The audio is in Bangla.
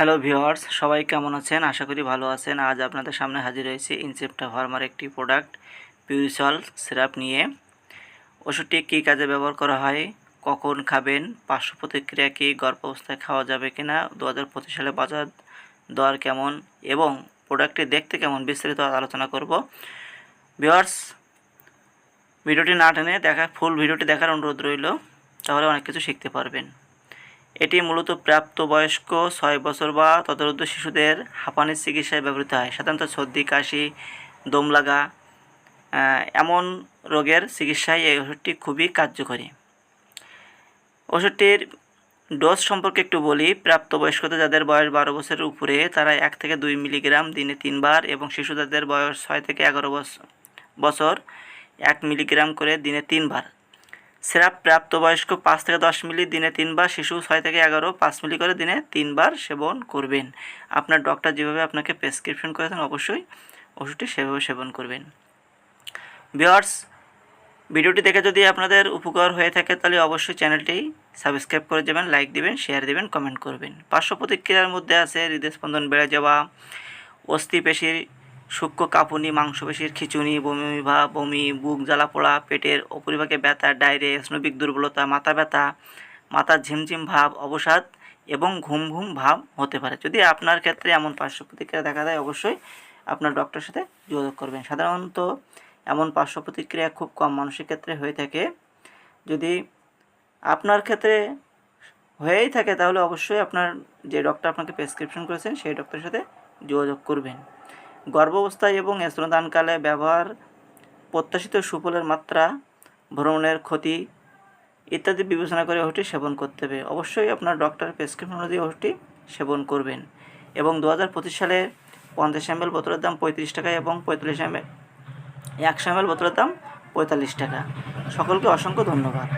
হ্যালো ভিওয়ার্স সবাই কেমন আছেন? আশা করি ভালো আছেন। আজ আপনাদের সামনে হাজির হয়েছে ইনসেপ্টা ফার্মার একটি প্রোডাক্ট পিউরিসল সিরাপ নিয়ে। ওষুধটি কী কাজে ব্যবহার করা হয়? কখন খাবেন? পার্শ্ব প্রতিক্রিয়া কী? গর্ভ অবস্থায় খাওয়া যাবে কিনা? দু হাজার পঁচিশ সালে বাজার দর কেমন? এবং প্রোডাক্টটি দেখতে কেমন? বিস্তারিত আলোচনা করব। ভিওয়ার্স ভিডিওটি না টেনে দেখা ফুল ভিডিওটি দেখার অনুরোধ রইল। তাহলে অনেক কিছু শিখতে পারবেন। এটি মূলত প্রাপ্তবয়স্ক ছয় বছর বা তদরুদ্ধ শিশুদের হাঁপানির চিকিৎসায় ব্যবহৃত হয়, সাধারণত সর্দি, কাশি দম লাগা এমন রোগের চিকিৎসায় এই ওষুধটি খুবই কার্যকরী। ওষুধটির ডোজ সম্পর্কে একটু বলি। প্রাপ্তবয়স্কদের যাদের বয়স বারো বছরের উপরে, তারা এক থেকে দুই মিলিগ্রাম দিনে তিনবার এবং শিশু যাদের বয়স ছয় থেকে এগারো বছর বছর, এক মিলিগ্রাম করে দিনে তিনবার। সিরাপ প্রাপ্তবয়স্ক পাঁচ থেকে দশ মিলি দিনে তিনবার, শিশু ছয় থেকে এগারো, পাঁচ মিলি করে দিনে তিনবার সেবন করবেন। আপনার ডক্টর যেভাবে আপনাকে প্রেসক্রিপশন করেছেন, অবশ্যই ওষুধটি সেভাবে সেবন করবেন। বিয়ার্স ভিডিওটি দেখে যদি আপনাদের উপকার হয়ে থাকে, তাহলে অবশ্যই চ্যানেলটি সাবস্ক্রাইব করে দেবেন লাইক দিবেন শেয়ার দিবেন কমেন্ট করবেন। পার্শ্ব প্রতিক্রিয়ার মধ্যে আছে হৃদস্পন্দন বেড়ে যাওয়া অস্থিপেশির সূক্ষ্ম কাঁপুনি, মাংসপেশির খিচুনি বমি ভাব বমি, বুক জ্বালা পোড়া, পেটের অপরিভাগে ব্যথা ডায়রে স্নবিক দুর্বলতা, মাথা ব্যথা, মাথার ঝিমঝিম ভাব, অবসাদ এবং ঘুম ঘুম ভাব হতে পারে। যদি আপনার ক্ষেত্রে এমন পার্শ্ব প্রতিক্রিয়া দেখা দেয়, অবশ্যই আপনার ডক্টরের সাথে যোগাযোগ করবেন। সাধারণত এমন পার্শ্ব প্রতিক্রিয়া খুব কম মানুষের ক্ষেত্রে হয়ে থাকে। যদি আপনার ক্ষেত্রে হয়েই থাকে, তাহলে অবশ্যই আপনার যে ডক্টর আপনাকে প্রেসক্রিপশন করেছেন, সেই ডক্টরের সাথে যোগাযোগ করবেন। গর্ভাবস্থায় এবং স্তনদানকালে ব্যবহার, প্রত্যাশিত সুফলের মাত্রা, ভ্রমণের ক্ষতি ইত্যাদি বিবেচনা করে ওষুধটি সেবন করতে হবে। অবশ্যই আপনার ডক্টর প্রেসক্রিপশন অনুযায়ী ওষুধটি সেবন করবেন এবং দু হাজার পঁচিশ সালে পঞ্চাশ এম এল বোতলের দাম পঁয়ত্রিশ টাকা এবং পঁয়তাল্লিশ এম এল একশো এম এল বোতলের দাম পঁয়তাল্লিশ টাকা। সকলকে অসংখ্য ধন্যবাদ।